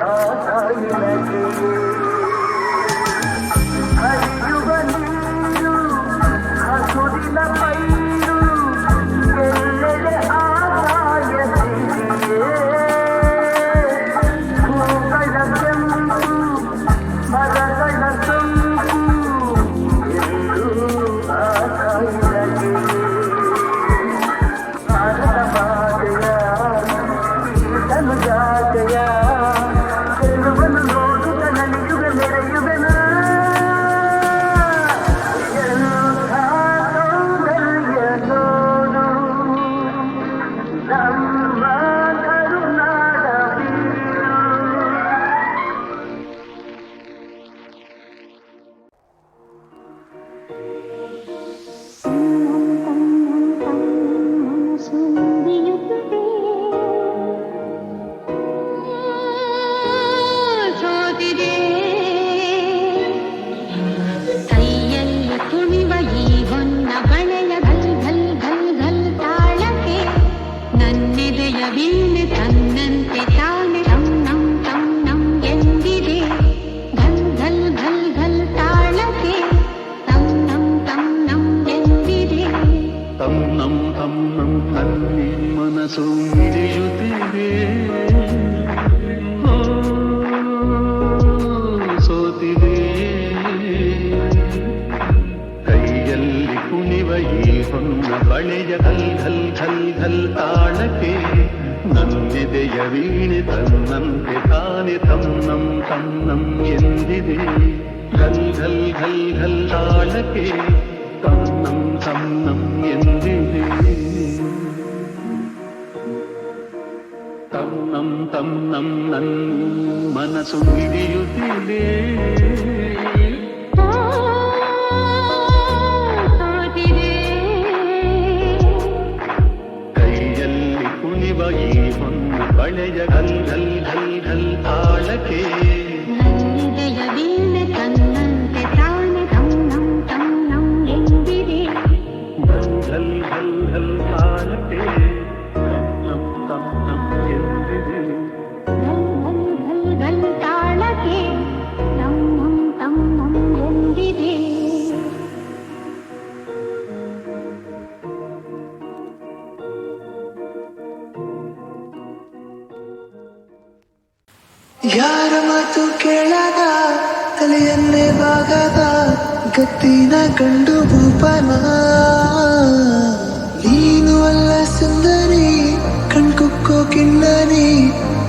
Ata yine ನನ್ನೆದೆಯ ವೀಣೆ ತನ್ನಂತೆ ತಾನೆ ತನ್ನಂ ತನ್ನಂ ಎಂದಿದೆ ಘಲ್ ಘಲ್ ಘಲ್ ಘಲ್ ತಾಳಕ್ಕೆ ತನ್ನಂ ತನ್ನಂ ಎಂದಿದೆ ತನ್ನಂ ತನ್ನಂ ನನ್ ಮನಸ್ಸು ಹಿಡಿಯುತ್ತಿದೆ பழைய ತಲೆಯನ್ನೇ ಬಾಗದ ಗತ್ತಿನ ಗಂಡು ಭೂಪನ ನೀನು ಅಲ್ಲ ಸುಂದರಿ, ಕಣ್ಕುಕ್ಕೋ ಕಿನ್ನರಿ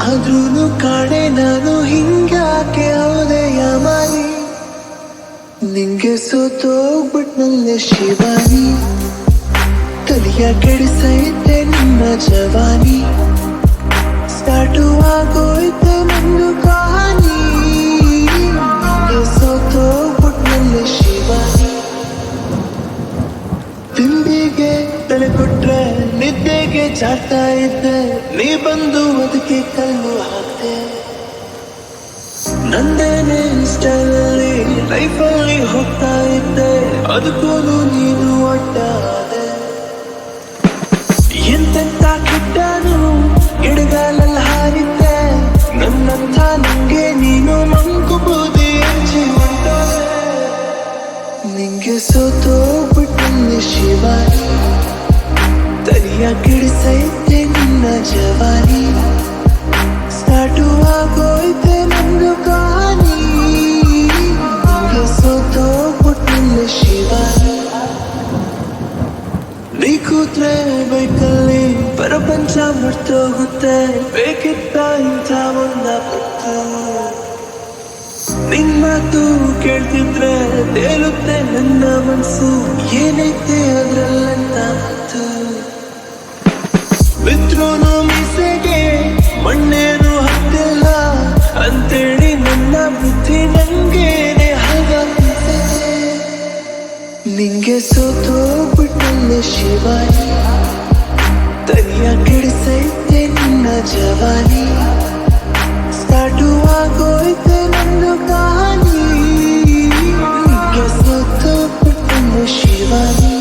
ಆದ್ರೂ ಕಾಣೆ ನಾನು ಹಿಂಗ್ಯಾಕೆ ಹೌದೆ ಯಾಮಾರಿ ನಿಂಗೆ ಸೋತೋಗ್ಬಿಟ್ನಲ್ಲೆ ಶಿವಾನಿ. ತಲೆಯ ಕೆಡಿಸೈತೆ ನಿನ್ನ ಜವಾನಿ. ಸ್ಟಾರ್ಟು ಆಗೋಯ್ತೆ ನಂದು ಕಹಾನಿ. ಕೊಟ್ರೆ ನಿದ್ದೆಗೆ ಜಾಡ್ತಾ ಇದ್ದೆ. ನೀ ಬಂದು ಅದಕ್ಕೆ ಕಲ್ಲು ಹಾಕ್ತೆ ನಂದೇನೆ ಸ್ಟೈಲಲ್ಲಿ ಲೈಫಲ್ಲಿ ಹೋಗ್ತಾ ಇದ್ದೆ. ಅದಕ್ಕೂ ನೀನು ಒಟ್ಟಾದೆ ಎಂತೆಂತ ಕೆಟ್ಟನು ಎಡಗಾಲಲ್ಲಿ ಹಾರಿದ್ದೆ. ನನ್ನಂಥ ನಂಗೆ ನೀನು ಮಂಕು ಬೂದಿ ಹಂಚಿ ಹೊಂಟೋದೆ ನಿಂಗೆ ಸೋತೋಗ್ಬಿಟ್ಟಲ್ಲಿ ಶಿವಾನಿ ತಲಿಯ ಕಿಡಿಸೈತೆ ನಿನ್ನ ಜವಾನಿ ಸ್ಟಾರ್ಟು ಆಗೋಯ್ತೆ ನಂದು ಕಹಾನಿ ನಿಂಗೆ ಶಿವಾನಿ ನೀ ಕೂತ್ರೆ ಬೈಕಲ್ಲಿ ಪ್ರಪಂಚ ಮರ್ತೋಗುತ್ತೆ ಬೇಕಿತ್ತ ಇಂಥ ಒಂದ ಪತ್ತು ನಿನ್ ಮಾತು ಕೇಳ್ತಿದ್ರೆ ತೇಲುತ್ತೆ ನನ್ನ ಮನಸ್ಸು ಏನೈತೆ ಅದ್ರಲ್ಲಂತ ಮತ್ತು ಬಿದ್ರೂನು ಮೀಸೆಗೆ ಮಣ್ಣೇನು ಹತ್ತಿಲ್ಲ. ಅಂತೇಳಿ ನನ್ನ ಬುದ್ಧಿ ನಂಗೇನೆ ಹಾಗಾಗ್ತಿದೆ ನಿಂಗೆ ಸೋತೋಗ್ಬಿಟ್ಟಲ್ಲಿ ಶಿವಾನಿ. ತನಿಯ ಕೆಡಿಸೈತೆ ನಿನ್ನ ಜವಾನಿ. ಸ್ಟಾರ್ಟು ಆಗೋಯ್ತೆ ನಂದು ಕಹಾನಿ ನಿಂಗೆ ಸೋತೋಗ್ಬಿಟ್ಟಲ್ಲಿ ಶಿವಾನಿ.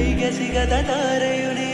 വൈകസികത താരയുടെ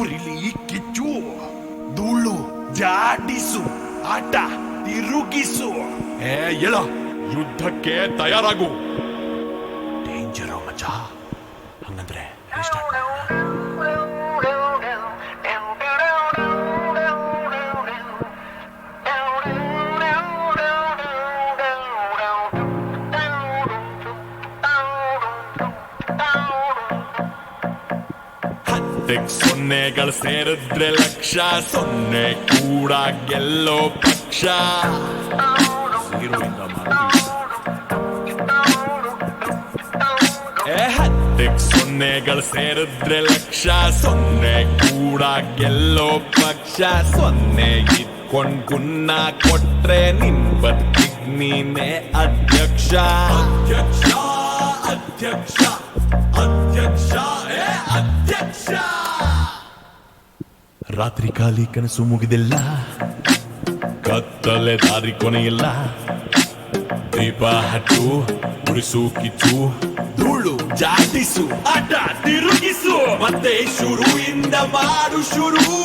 ಉರಿಲಿ ಕಿಚ್ಚು ಧೂಳು ಜಾಡಿಸು ಆಟ ತಿರುಗಿಸು. ಏ ಎಳ ಯುದ್ಧಕ್ಕೆ ತಯಾರಾಗು. ಡೇಂಜರ್ ಮಜಾ. ಹಂಗಂದ್ರೆ ಟಿಕ್ ಸೊನ್ನೆಗಳು ಸೇರಿದ್ರೆ ಲಕ್ಷ ಸೊನ್ನೆ ಕೂಡ ಗೆಲ್ಲೋ ಪಕ್ಷ ಹತ್ತಿಕ್ ಸೊನ್ನೆಗಳು ಸೇರಿದ್ರೆ ಲಕ್ಷ ಸೊನ್ನೆ ಕೂಡ ಗೆಲ್ಲೋ ಪಕ್ಷ ಸೊನ್ನೆ ಇಟ್ಕೊಂಡ್ ಗುನ್ನ ಕೊಟ್ರೆ ನಿನ್ ಬದುಕಿಗ್ ನೀನೇ ಅಧ್ಯಕ್ಷ ಅಧ್ಯಕ್ಷ ರಾತ್ರಿ ಖಾಲಿ ಕನಸು ಮುಗಿದಿಲ್ಲ. ಕತ್ತಲೆ ದಾರಿ ಕೊನೆಯಿಲ್ಲ. ದೀಪ ಹಟ್ಟು ಉಳಿಸು ಕಿಚ್ಚು. ಧೂಳು ಜಾಟಿಸು ಆಟ ತಿರುಗಿಸು. ಮತ್ತೆ ಶುರುವಿಂದ ಮಾಡು ಶುರು.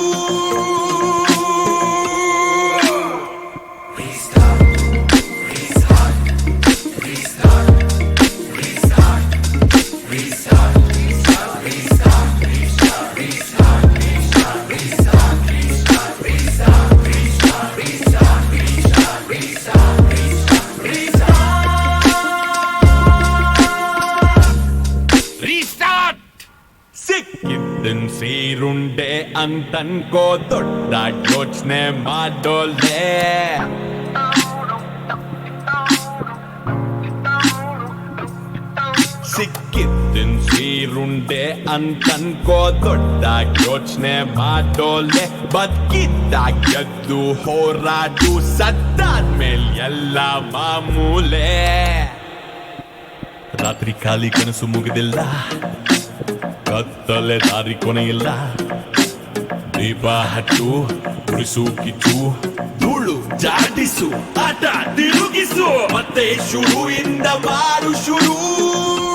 ಸಿಕ್ಕಿದ್ದನ್ ಸೀರುಂಡೆ ಅಂತನ್ಕೋ ದೊಡ್ಡ ಯೋಚನೆ ಮಾಡೋಲೆ ಸಿಕ್ಕಿದ್ದನ್ ಸೀರುಂಡೆ ಅಂತನ್ಕೋ ದೊಡ್ಡ ಯೋಚನೆ ಮಾಡೋಲೆ ಬದುಕಿದ್ದಾಗ ಗೆದ್ದು ಹೋರಾಟು ಸತ್ತಾದ್ಮೇಲೆ ಎಲ್ಲ ಮಾಮೂಲೆ. ರಾತ್ರಿ ಖಾಲಿ ಕನಸು ಮುಗಿದಿಲ್ಲ. ಕತ್ತಲೆ ದಾರಿ ಕೊನೆಯಿಲ್ಲ. ದೀಪ ಹಚ್ಚು, ಉರಿಸು, ಕಿಚ್ಚು. ಧೂಳು ಜಾಡಿಸು, ಆಟ ತಿರುಗಿಸು. ಮತ್ತೆ ಶುರು ಇಂದ ಮಾಡು ಶುರು.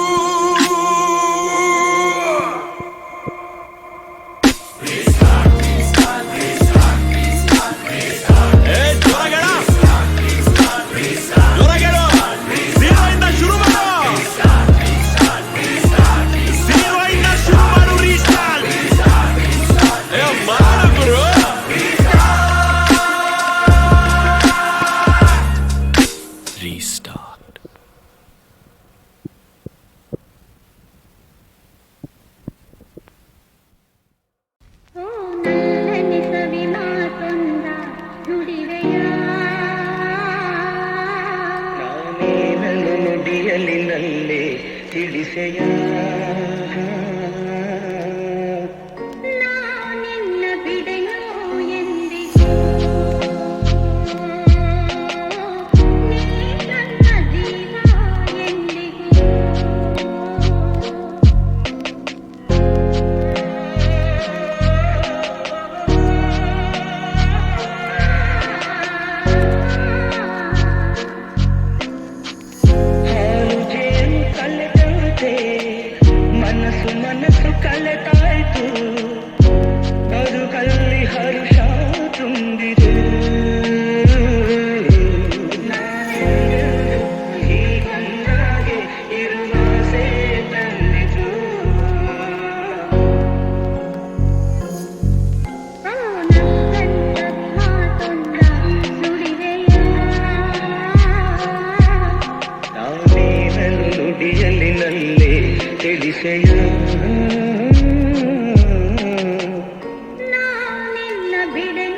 reading.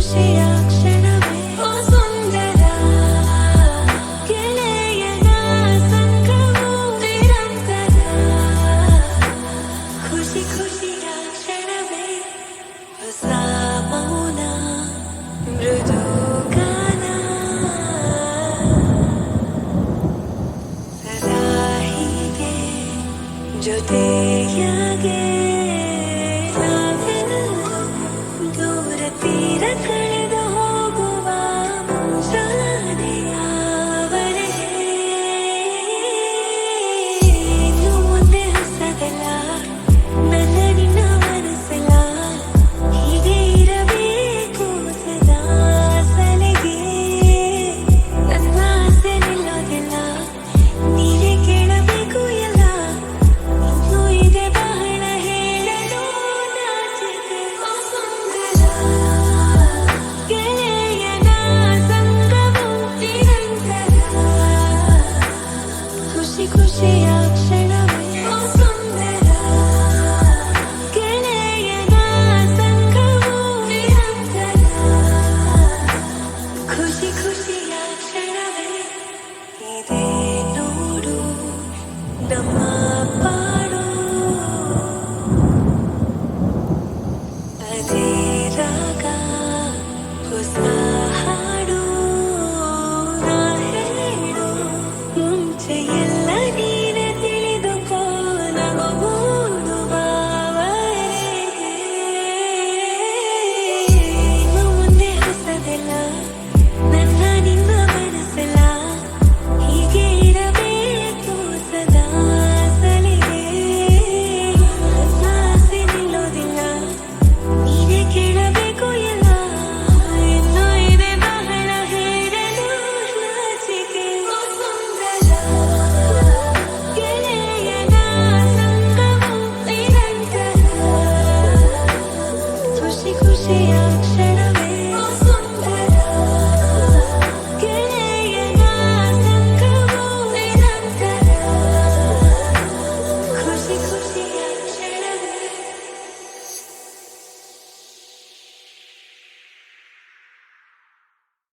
sushi.